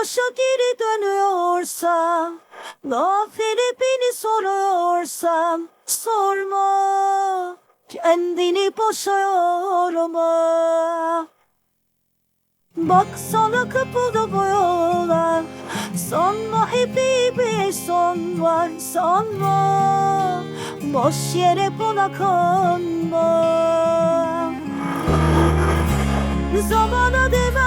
boşa geri dönüyorsa Gafere beni soruyorsan Sorma. Kendini boşa yorma. Baksana kapıda bu yola Sanma hep iyi bir son var sanma. Boş yere buna kanma Zamana demez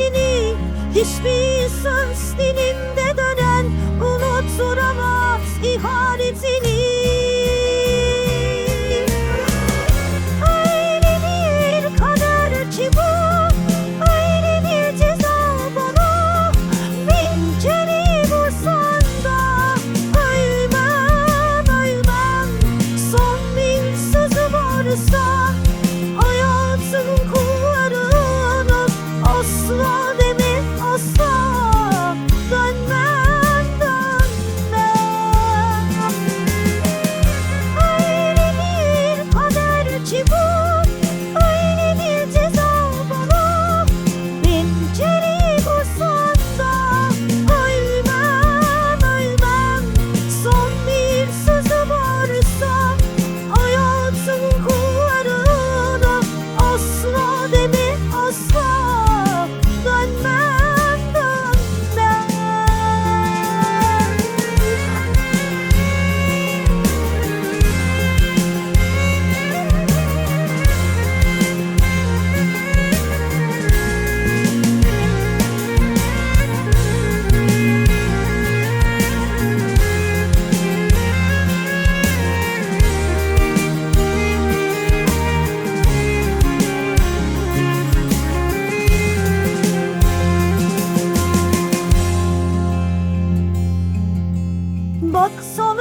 gidişini Hiçbir söz dilinde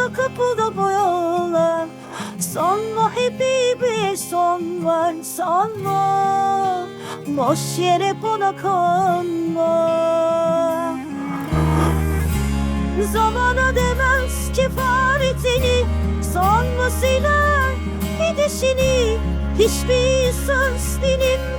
Kapıda bu yola Sanma hep iyi bir son var sanma. Boş yere buna kanma Zamana demez kefaretini Sanma siler gidişini Hiçbir söz dilinde